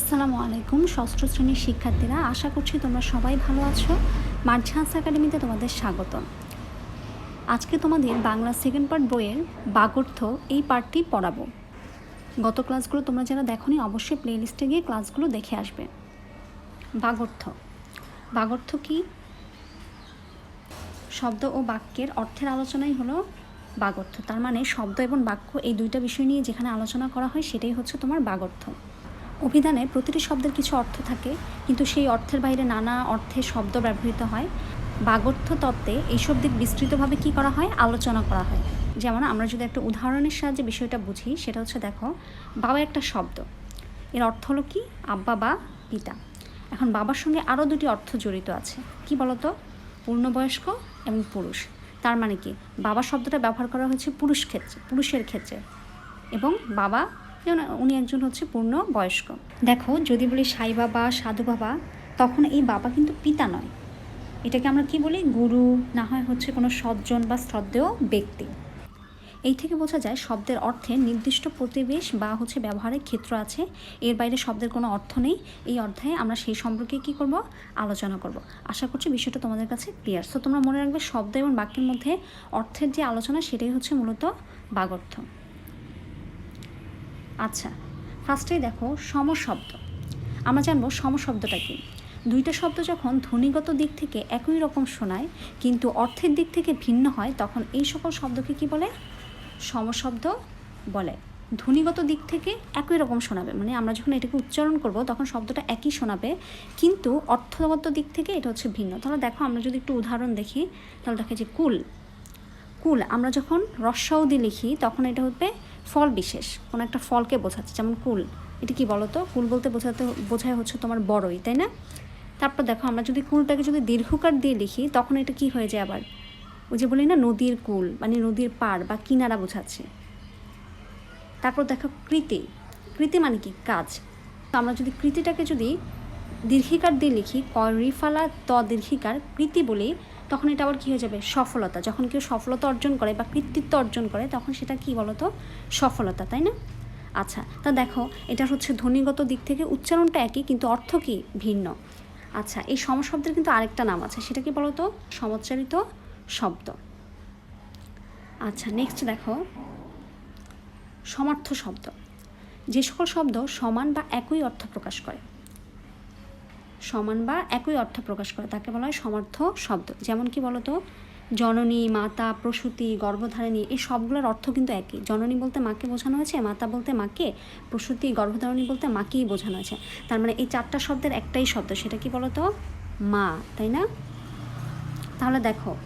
আসসালামু আলাইকুম, ষষ্ঠ শ্রেণির শিক্ষার্থীরা। আশা করছি তোমরা সবাই ভালো আছো। মার্ঝান্স একাডেমিতে তোমাদের স্বাগত আজকে তোমাদের বাংলা সেকেন্ড পার্ট বইয়ের বাগর্থ এই পার্টটি পড়াবো। গত ক্লাসগুলো তোমরা যারা দেখো দেখোনি, অবশ্যই প্লে লিস্টে গিয়ে ক্লাসগুলো দেখে আসবে। বাগর্থ। বাগর্থ কি? শব্দ ও বাক্যের অর্থের আলোচনাই হলো বাগর্থ। তার মানে শব্দ এবং বাক্য এই দুইটা বিষয় নিয়ে যেখানে আলোচনা করা হয়, সেটাই হচ্ছে তোমার বাগর্থ। অভিধানে প্রতিটি শব্দের কিছু অর্থ থাকে, কিন্তু সেই অর্থের বাইরে নানা অর্থে শব্দ ব্যবহৃত হয়। বাগর্থ তত্ত্বে এইসব দিক বিস্তৃতভাবে কী করা হয়? আলোচনা করা হয়। যেমন আমরা যদি একটা উদাহরণের সাহায্যে বিষয়টা বুঝি, সেটা হচ্ছে দেখো, বাবা একটা শব্দ। এর অর্থ হলো কি? আব্বা বা পিতা। এখন বাবার সঙ্গে আরও দুটি অর্থ জড়িত আছে। কি বলতো? পূর্ণবয়স্ক এবং পুরুষ। তার মানে কি? বাবা শব্দটা ব্যবহার করা হয়েছে পুরুষ ক্ষেত্রে, পুরুষের ক্ষেত্রে। এবং বাবা যেমন উনি একজন হচ্ছে পূর্ণ বয়স্ক। দেখো, যদি বলি সাই বাবা, সাধু বাবা, তখন এই বাবা কিন্তু পিতা নয়। এটাকে আমরা কি বলি? গুরু, না হয় হচ্ছে কোনো সজ্জন বা শ্রদ্ধেয় ব্যক্তি। এই থেকে বোঝা যায় শব্দের অর্থে নির্দিষ্ট প্রতিবেশ বা হচ্ছে ব্যবহারের ক্ষেত্র আছে। এর বাইরে শব্দের কোনো অর্থ নেই। এই অধ্যায়ে আমরা সেই সম্পর্কে কি করব? আলোচনা করব। আশা করছি বিষয়টা তোমাদের কাছে ক্লিয়ার সো তোমরা মনে রাখবে শব্দ এবং বাক্যের মধ্যে অর্থের যে আলোচনা, সেটাই হচ্ছে মূলত বাগর্থ। আচ্ছা ফার্স্টেই দেখো সমশব্দ। আমরা জানব সমশব্দটা কি। দুইটা শব্দ যখন ধ্বনিগত দিক থেকে একই রকম শোনায়, কিন্তু অর্থের দিক থেকে ভিন্ন হয়, তখন এই সকল শব্দকে কি বলে? সমশব্দ বলে। ধ্বনিগত দিক থেকে একই রকম শোনাবে মানে আমরা যখন এটাকে উচ্চারণ করব, তখন শব্দটা একই শোনাবে, কিন্তু অর্থগত দিক থেকে এটা হচ্ছে ভিন্ন। তাহলে দেখো, আমরা যদি একটু উদাহরণ দেখি, তাহলে দেখে যে কুল। কুল, আমরা যখন রস্যাউদি লিখি, তখন এটা হচ্ছে ফল বিশেষ, কোনো একটা ফলকে বোঝাচ্ছে, যেমন কুল। এটা কি বলতো? কুল বলতে বোঝাতে, বোঝায় হচ্ছে তোমার বড়ই, তাই না? তারপর দেখো, আমরা যদি কুলটাকে যদি দীর্ঘকার দিয়ে লিখি, তখন এটা কি হয়ে যায় আবার? ওই যে বলি না, নদীর কুল মানে নদীর পাড় বা কিনারা বোঝাচ্ছে। তারপর দেখো, কৃতি। কৃতি মানে কি? কাজ। তো আমরা যদি কৃতিটাকে যদি দীর্ঘিকার দিয়ে লিখি, ক রিফালা ত দীর্ঘিকার, কৃতি বলি তখন এটা আবার কী হয়ে যাবে? সফলতা। যখন কেউ সফলতা অর্জন করে বা কৃতিত্ব অর্জন করে, তখন সেটা কি বলতো? সফলতা, তাই না? আচ্ছা তা দেখো এটা হচ্ছে ধ্বনিগত দিক থেকে উচ্চারণটা একই, কিন্তু অর্থ কি? ভিন্ন। আচ্ছা এই সমশব্দের কিন্তু আরেকটা নাম আছে। সেটা কি বলতো? সমচ্চারিত শব্দ। আচ্ছা নেক্সট দেখো। সমার্থ শব্দ। যে সকল শব্দ সমান বা একই অর্থ প্রকাশ করে। সমান বা একই অর্থ প্রকাশ করে, তাকে বলা হয় সমার্থ শব্দ। যেমন কি বলতো? জননী, মাতা, প্রসূতি, গর্ভধারিণী, এই সবগুলোর অর্থ কিন্তু একই। জননী বলতে মাকে বোঝানো হয়েছে, মাতা বলতে মাকে, প্রসূতি, গর্ভধারণী বলতে মাকেই বোঝানো হয়েছে। তার মানে এই চারটা শব্দের একটাই শব্দ, সেটা কি বলতো? মা, তাই না? তাহলে দেখো,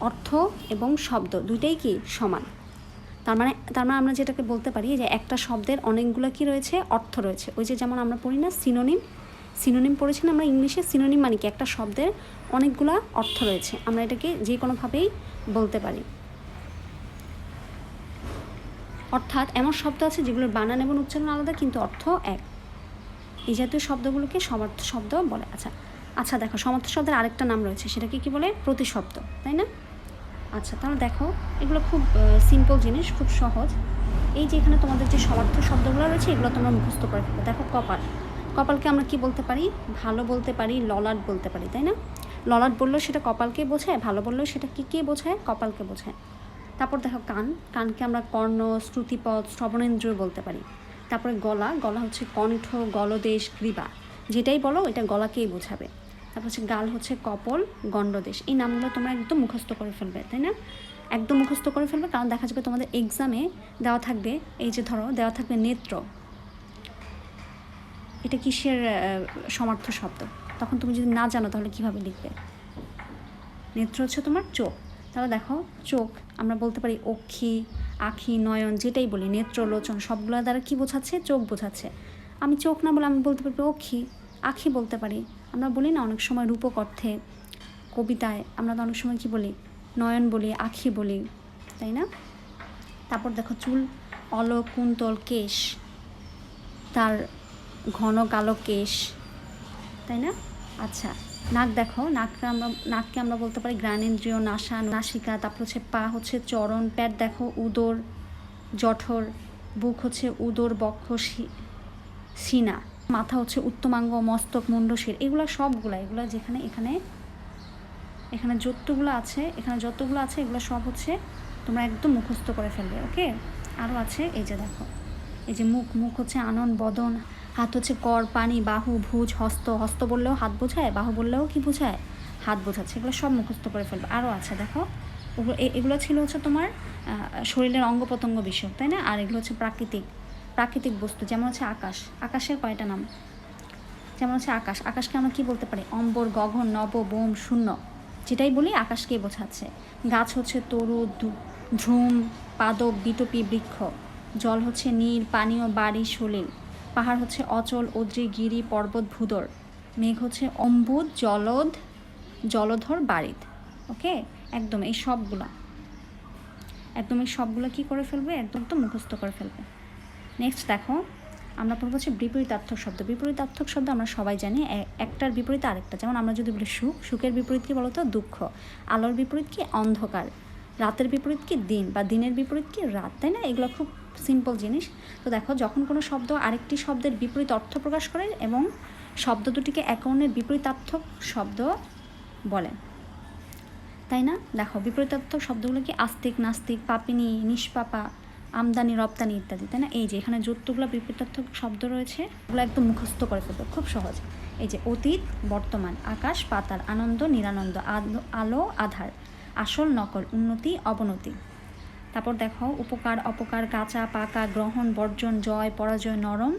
অর্থ এবং শব্দ দুইটাই কি? সমান। তার মানে তার মানে আমরা যেটাকে বলতে পারি যে একটা শব্দের অনেকগুলো কি রয়েছে? অর্থ রয়েছে। ওই যে যেমন আমরা পড়ি না সিনোনিম সিনোনিম পড়েছি না আমরা ইংলিশে সিনোনিম মানে কি? একটা শব্দের অনেকগুলা অর্থ রয়েছে। আমরা এটাকে যে কোনোভাবেই বলতে পারি। অর্থাৎ এমন শব্দ আছে যেগুলোর বানান এবং উচ্চারণ আলাদা, কিন্তু অর্থ এক। এই জাতীয় শব্দগুলোকে সমর্থ শব্দ বলে। আচ্ছা আচ্ছা দেখো, সমর্থ শব্দের আরেকটা নাম রয়েছে, সেটাকে কি বলে? প্রতিশব্দ, তাই না? আচ্ছা তাহলে দেখো, এগুলো খুব সিম্পল জিনিস, খুব সহজ। এই যে এখানে তোমাদের যে সমর্থ শব্দগুলো রয়েছে, এগুলো তোমরা মুখস্থ করে ফেলো। দেখো, কপাল। কপালকে আমরা কি বলতে পারি? ভালো বলতে পারি, ললাট বলতে পারি, তাই না? ললাট বললেও সেটা কপালকে বোঝায়, ভালো বললেও সেটা কী, কে বোঝায়? কপালকে বোঝায়। তারপর দেখো কান। কানকে আমরা কর্ণ, শ্রুতিপদ, শ্রবণেন্দ্র বলতে পারি। তারপরে গলা। গলা হচ্ছে কণ্ঠ, গলদেশ গ্রীবা যেটাই বলো, এটা গলাকেই বোঝাবে। তারপর হচ্ছে গাল হচ্ছে কপল, গণ্ডদেশ। এই নামগুলো তোমরা একদম মুখস্থ করে ফেলবে, তাই না? একদম মুখস্থ করে ফেলবে, কারণ দেখা যাবে তোমাদের এক্সামে দেওয়া থাকবে, এই যে ধরো, দেওয়া থাকবে নেত্র। এটা কিসের সমার্থ শব্দ? তখন তুমি যদি না জানো, তাহলে কীভাবে লিখবে? নেত্র হচ্ছে তোমার চোখ। তাহলে দেখো, চোখ, আমরা বলতে পারি অক্ষি, আখি, নয়ন, যেটাই বলি, নেত্র, লোচন, সবগুলো দ্বারা কি বোঝাচ্ছে? চোখ বোঝাচ্ছে। আমি চোখ না বলে আমি বলতে পারি অক্ষি, আখি বলতে পারি। আমরা বলি না, অনেক সময় রূপক অর্থে, কবিতায় আমরা তো অনেক সময় কি বলি? নয়ন বলি, আখি বলি, তাই না? তারপর দেখো চুল অল কুন্তল, কেশ, তার ঘন কালো কেশ, তাই না? আচ্ছা নাক দেখো, নাককে আমরা নাককে আমরা বলতে পারি গ্রানেন্দ্রিয় নাসা, নাসিকা, তারপর হচ্ছে পা হচ্ছে চরণ, প্যাট দেখো উদর, জঠর, বুক হচ্ছে উদর, বক্ষ সিনা, মাথা হচ্ছে উত্তমাঙ্গ, মস্তক মুন্ডশির এগুলো সবগুলো, এগুলো যেখানে, এখানে এখানে যতগুলো আছে, এখানে যতগুলো আছে, এগুলো সব হচ্ছে তোমরা একদম মুখস্থ করে ফেলবে, ওকে? আরও আছে, এই যে দেখো, এই যে মুখ মুখ হচ্ছে আনন, বদন হাত হচ্ছে কর, পানি, বাহু, ভুজ, হস্ত। হস্ত বললেও হাত বোঝায়, বাহু বললেও কি বোঝায়? হাত বোঝাচ্ছে। এগুলো সব মুখস্থ করে ফেলবে। আরও আছে, দেখো। ওগুলো এগুলো ছিল হচ্ছে তোমার শরীরের অঙ্গ প্রত্যঙ্গ বিষয় তাই না? আর এগুলো হচ্ছে প্রাকৃতিক প্রাকৃতিক বস্তু। যেমন হচ্ছে আকাশ। আকাশের কয়টা নাম? যেমন হচ্ছে আকাশ। আকাশকে আমরা কী বলতে পারি? অম্বর, গগন, নব, বোম, শূন্য। যেটাই বলি আকাশকে বোঝাচ্ছে। গাছ হচ্ছে তরু ধ্রুম পাদপ, বিটপি, বৃক্ষ। জল হচ্ছে নীল, পানীয়, বাড়ি, সলিল। পাহাড় হচ্ছে অচল অদ্রি গিরি, পর্বত ভূদর মেঘ হচ্ছে অম্বুদ জলদ, জলধর বাড়িত ওকে একদম এই সবগুলা। একদম এই সবগুলো কি করে ফেলবে? একদম তো মুখস্থ করে ফেলবে। নেক্সট দেখো, আমরা পড়ব হচ্ছে বিপরীতার্থক শব্দ। বিপরীতার্থক শব্দ আমরা সবাই জানি একটার বিপরীতে আরেকটা। যেমন আমরা যদি বলি সুখ, সুখের বিপরীত কি বলতো? দুঃখ। আলোর বিপরীত কি? অন্ধকার। রাতের বিপরীত কি? দিন। বা দিনের বিপরীত কি? রাত, তাই না? এগুলো খুব সিম্পল জিনিস। তো দেখো, যখন কোনো শব্দ আরেকটি শব্দের বিপরীত অর্থ প্রকাশ করে এবং শব্দ দুটিকে এক অন্যের বিপরীতার্থক শব্দ বলে। তাই না? দেখো, বিপরীতার্থক শব্দগুলো কি? আস্তিক, নাস্তিক, পাপিনী, নিষ্পাপা, আমদানি, রপ্তানি ইত্যাদি, তাই না? এই যে, এখানে যতগুলো বিপরীতার্থক শব্দ রয়েছে ওগুলো একদম মুখস্থ করে ফেলবে, খুব সহজ। এই যে, অতীত, বর্তমান, আকাশ, পাতাল, আনন্দ, নিরানন্দ আলো আলো, আধার, আসল, নকল, উন্নতি, অবনতি। তারপর দেখো, উপকার, অপকার, কাঁচা, পাকা, গ্রহণ, বর্জন, জয়, পরাজয়, নরম,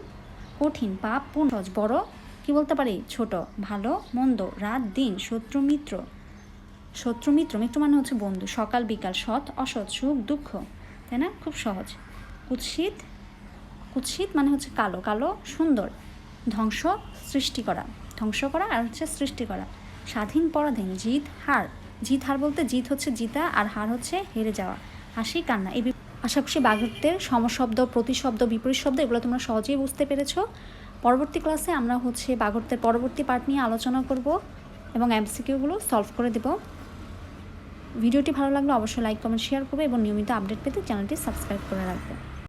কঠিন, পাপ পুণ্য বড়, কি বলতে পারি? ছোট, ভালো, মন্দ, রাত, দিন, শত্রু, মিত্র। শত্রু, মিত্র মিত্র মানে হচ্ছে বন্ধু, সকাল, বিকাল, সৎ, অসৎ, সুখ, দুঃখ, তাই না? খুব সহজ। কুৎসিত কুৎসিত মানে হচ্ছে কালো কালো, সুন্দর, ধ্বংস, সৃষ্টি করা, ধ্বংস করা আর হচ্ছে সৃষ্টি করা। স্বাধীন, পরাধীন, জিত, হার জিত, হার বলতে জিত হচ্ছে জিতা আর হার হচ্ছে হেরে যাওয়া। হাসি, কান্না, এই আশা করছি বাঘের সমশব্দ, প্রতিশব্দ, বিপরীত শব্দ, এগুলো তোমরা সহজেই বুঝতে পেরেছ। পরবর্তী ক্লাসে আমরা হচ্ছে বাগরতের পরবর্তী পার্ট নিয়ে আলোচনা করব এবং এমসিকিউগুলো সলভ করে দেব। ভিডিওটি ভালো লাগলে অবশ্যই লাইক কমেন্ট শেয়ার করবে এবং নিয়মিত আপডেট পেতে চ্যানেলটি সাবস্ক্রাইব করে রাখবে।